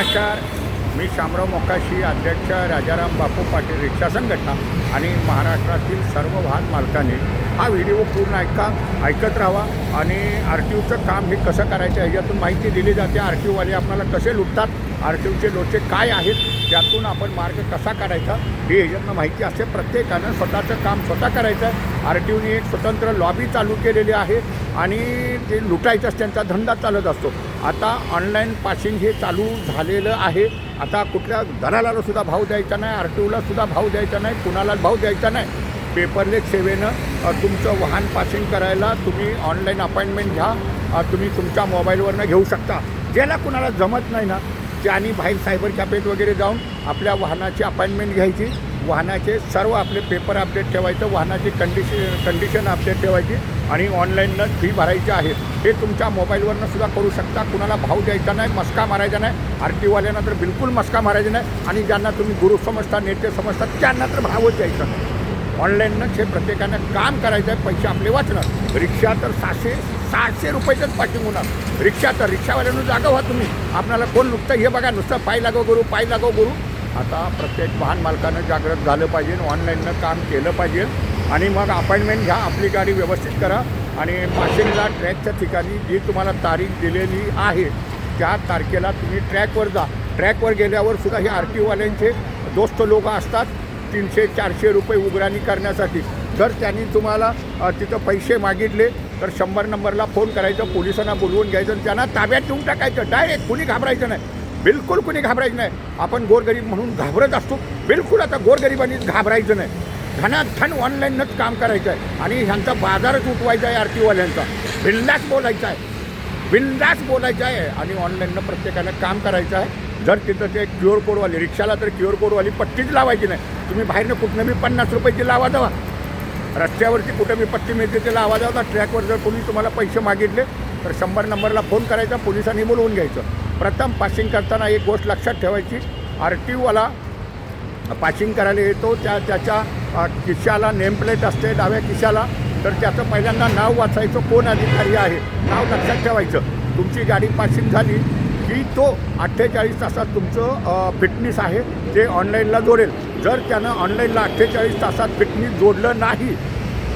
नमस्कार. मी शामराव मोकाशी अध्यक्ष राजाराम बापू पाटील रिक्षा संघटना आणि महाराष्ट्रातील सर्व वाहन मालकांनी हा व्हिडिओ पूर्ण ऐका ऐकत राहावा आणि आर टी ओचं काम हे कसं करायचं ह्याच्यातून माहिती दिली जाते. आर टी ओवाले आपल्याला कसे लुटतात आर टी ओचे लोचे काय आहेत त्यातून आपण मार्ग कसा काढायचा हे ह्याच्यातनं माहिती असते. प्रत्येकानं स्वतःचं काम स्वतः करायचं. आहे आर टी ओने एक स्वतंत्र लॉबी चालू केलेली आहे आणि ते लुटायचाच त्यांचा धंदा चालत असतो. आता ऑनलाईन पासिंग हे चालू झालेलं आहे. आता कुठल्या दलालाला सुद्धा भाव द्यायचा नाही आर टी ओला सुद्धा भाव द्यायचा नाही कुणाला भाव द्यायचा नाही. पेपरलेस सेवेनं तुमचं वाहन पासिंग करायला तुम्ही ऑनलाईन अपॉइंटमेंट घ्या. तुम्ही तुमच्या मोबाईलवरनं घेऊ शकता. ज्याला कुणाला जमत नाही ना त्यांनी बाहेर सायबर कॅफेत वगैरे जाऊन आपल्या वाहनाची अपॉइंटमेंट घ्यायची. वाहनाचे सर्व आपले पेपर अपडेट ठेवायचं वाहनाची कंडिशन कंडिशन अपडेट ठेवायची आणि ऑनलाईननं फी भरायची आहे. हे तुमच्या मोबाईलवरनं सुद्धा करू शकता. कुणाला भाव द्यायचा नाही मस्का मारायचा नाही. आर टीवाल्यांना तर बिलकुल मस्का मारायचा नाही. आणि ज्यांना तुम्ही गुरु समजता नेते समजता त्यांना तर भावच द्यायचा नाही. ऑनलाईननंच हे प्रत्येकानं काम करायचं आहे पैसे आपले वाचणार. रिक्षा तर सहाशे सहाशे रुपयाचंच पाठिंग होणार. रिक्षा तर रिक्षावाल्यानं जागा व्हा तुम्ही. आपल्याला कोण नुकतं हे बघा नुसतं पाय लागो गुरु पाय लागो गुरु आता प्रत्येक वाहन मालकानं जागृत झालं पाहिजे ऑनलाईननं काम केलं पाहिजे आणि मग अपॉइंटमेंट घ्या आपली गाडी व्यवस्थित करा आणि पाशिंगला ट्रॅकच्या ठिकाणी जी तुम्हाला तारीख दिलेली आहे त्या तारखेला तुम्ही ट्रॅकवर जा. ट्रॅकवर गेल्यावर सुद्धा हे आर टीवाल्यांचे दोस्त लोक असतात तीनशे चारशे रुपये उघराणी करण्यासाठी. जर त्यांनी तुम्हाला तिथं पैसे मागितले तर शंभर नंबरला फोन करायचं पोलिसांना बोलवून घ्यायचं आणि त्यांना ताब्यात देऊन टाकायचं. डायरेक्ट कुणी घाबरायचं नाही. बिलकुल कुणी घाबरायचं नाही. आपण गोरगरीब म्हणून घाबरत असतो. बिलकुल आता गोरगरिबांनी घाबरायचं नाही. घनाघन ऑनलाईनच काम करायचं आहे आणि ह्यांचा बाजारच उठवायचा आहे आर बिंदास बोलायचा आहे. बिंदास बोलायचं आहे. आणि ऑनलाईननं प्रत्येकानं काम करायचं आहे. जर तिथं ते क्युअर कोडवाली रिक्षाला तर क्युअर कोडवाली पट्टीच लावायची नाही. तुम्ही बाहेरनं कुठनं मी पन्नास रुपयाची लावा जावा. रस्त्यावरची कुठं मी पट्टी मिळते ते लावा जावा. ट्रॅकवर जर कोणी तुम्हाला पैसे मागितले तर शंभर नंबरला फोन करायचा पोलिसांनी बोलवून घ्यायचं. प्रथम पासिंग करताना एक गोष्ट लक्षात ठेवायची. आर टी ओला पासिंग करायला येतो. त्या त्याच्या अ, खिशाला नेमप्लेट असते डाव्या खिशाला. तर त्याचं पहिल्यांदा नाव वाचायचं कोण अधिकारी आहे नाव लक्षात ठेवायचं. तुमची गाडी पासिंग झाली की तो अठ्ठेचाळीस तासात तुमचं फिटनेस आहे ते ऑनलाईनला जोडेल. जर त्यानं ऑनलाईनला अठ्ठेचाळीस तासात फिटनेस जोडलं नाही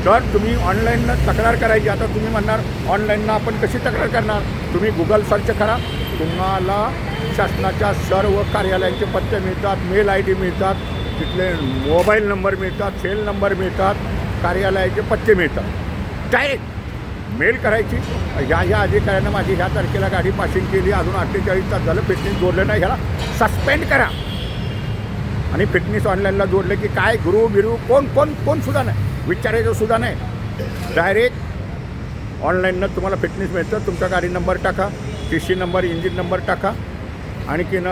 तर तुम्ही ऑनलाईननं तक्रार करायची. आता तुम्ही म्हणणार ऑनलाईननं आपण कशी तक्रार करणार? तुम्ही गुगल सर्च करा. तुम्हाला शासनाच्या सर्व कार्यालयांचे पत्ते मिळतात मेल आय डी मिळतात तिथले मोबाईल नंबर मिळतात सेल नंबर मिळतात कार्यालयाचे पत्ते मिळतात. डायरेक्ट मेल करायची. ह्या ह्या अधिकाऱ्यानं माझी ह्या तारखेला गाडी पासिंग केली अजून अठ्ठेचाळीस तास झालं फिटनेस जोडलं नाही ह्याला सस्पेंड करा. आणि फिटनेस ऑनलाईनला जोडलं की काय गुरु बिरू कोण कोण कोण सुद्धा नाही विचारायचं सुद्धा नाही. डायरेक्ट ऑनलाईननं तुम्हाला फिटनेस मिळतं तुमचा गाडी नंबर टाका. T C number engine number टाका. आणखीन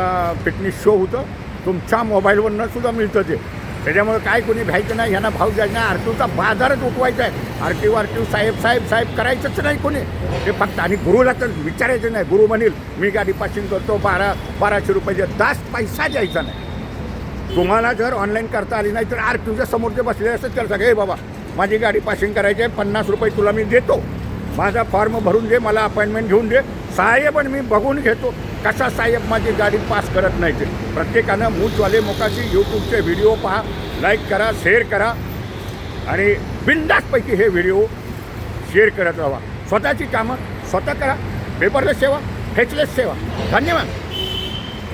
फिटनेस शो होतं. तुमच्या मोबाईलवरनं सुद्धा मिळतं ते. त्याच्यामुळे काय कोणी भ्यायचं नाही ह्यांना भाव द्यायचा नाही. आर टी ओचा बाजारच उठवायचा आहे. R T O R T O साहेब साहेब साहेब करायचंच नाही कोणी. ते फक्त आणि गुरुला तर विचारायचं नाही. गुरु म्हणेल मी गाडी पासिंग करतो बारा बाराशे रुपयाचे दास पैसा द्यायचा नाही. तुम्हाला जर ऑनलाईन करता आली नाही तर आर टी ओच्या समोर जे बसले असतात त्याला सांगा हे बाबा माझी गाडी पासिंग करायची आहे पन्नास रुपये तुला मी देतो. माझा फॉर्म भरून दे मला अपॉइंटमेंट घेऊन दे. साहेब आणि मी बघून घेतो कसा साहेब माझी गाडी पास करत नाही ते. प्रत्येकानं मूचवाले मोकाची यूट्यूबचे व्हिडिओ पहा लाईक करा शेअर करा. आणि बिंदासपैकी हे व्हिडिओ शेअर करत राहा. स्वतःची कामं स्वतः करा. पेपरलेस सेवा फेचलेस सेवा धन्यवाद.